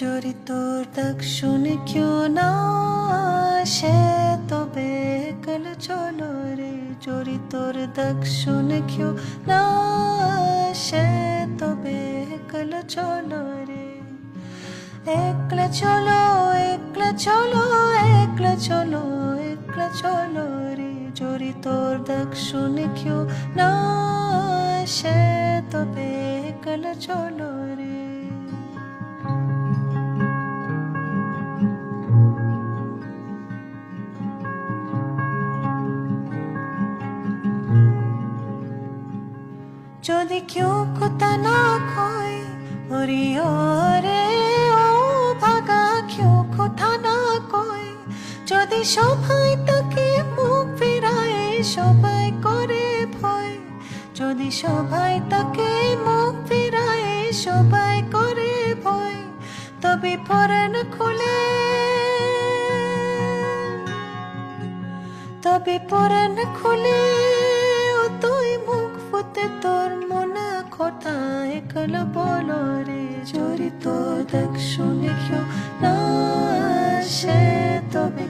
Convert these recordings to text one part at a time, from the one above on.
যদি তোর ডাক শুনে কেউ না সে তবে কাল চলো রে। যদি তোর ডাক শুনে কেউ না সে তবে কাল চলো রে। একলা চলো একলা চলো একলা চলো একলা চলো রে। যদি তোর ডাক শুনে কেউ না সে তবে কাল চলো রে। যদি কেউ কথা না কয় ওরে ও ভাগা, কেউ কথা না কয়। যদি সবাই তাকে মুখ ফেরায়, সবাই করে ভয়। যদি সবাই তাকে মুখ ফেরায়, সবাই করে ভয়। তবে পরাণ খুলে, তবে পরাণ খুলে। ফুতে তোর মনে কথা, একল বলো রে, জোরি তো দেখ শুনে কেউ না তবে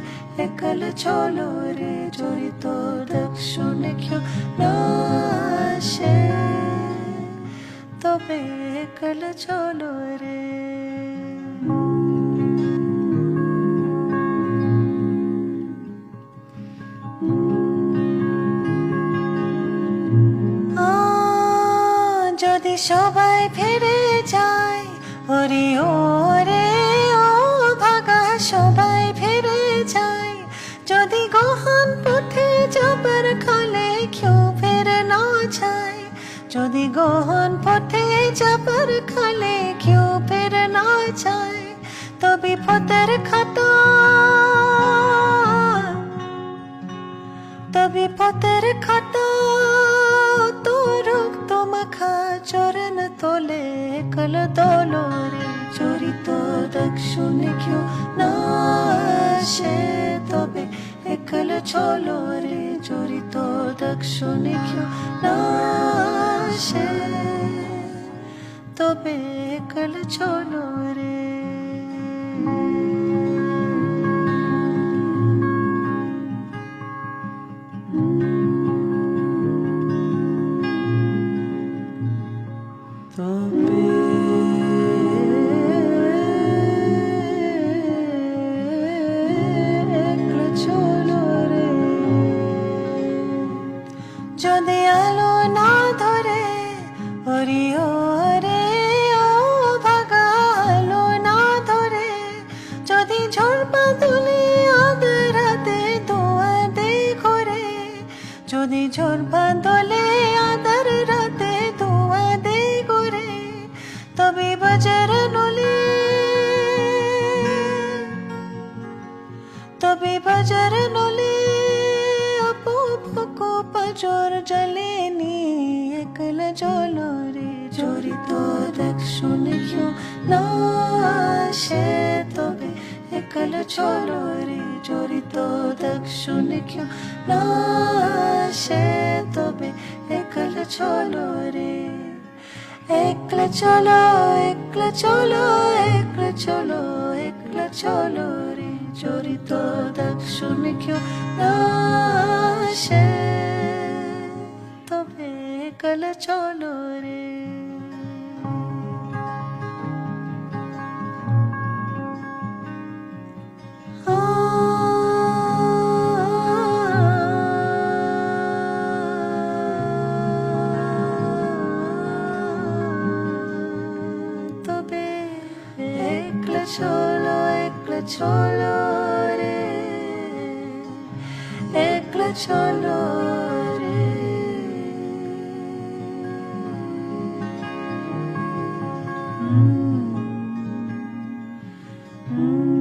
একল চলো রে, জোরি তো দেখ শুনে কেউ না তবে একল চলো রে। সবাই ফিরে যায়। ওরে ওরে, ও ভাগা, সবাই ফিরে যায়। যদি গহন পথে যাবার খালে, কেউ ফিরে না যায়। যদি গহন পথে যাবার খালে, কেউ ফিরে না যায়। তবে পথের খাতা তবে পথের খাতা। কল দোলরে চরিত দক্ষিণে কেউ না সে তবে একল চলো রে চরিত দক্ষিণে কেউ না সে তবে একল চলো রে তবে যদি ঝড় বাদলে আধার রাতে দোয়া দে ঘরে, তবে বাজার নলে। তবে বাজার নলে আপু ফুকো পাজর জ্বলেনি একলা জল রে জড়িত দেখ শুনে কেউ না সে তবে, একলা চলো রে জড়িত দেখ শুনে কেউ না চলো রে। একলা চলো একলা চলো একলা চলো একলা চলো রে। চরিত শুনে কেউ না তবে একলা চলো রে। চলো একলা চলো রে একলা চলো রে Mm. Mm.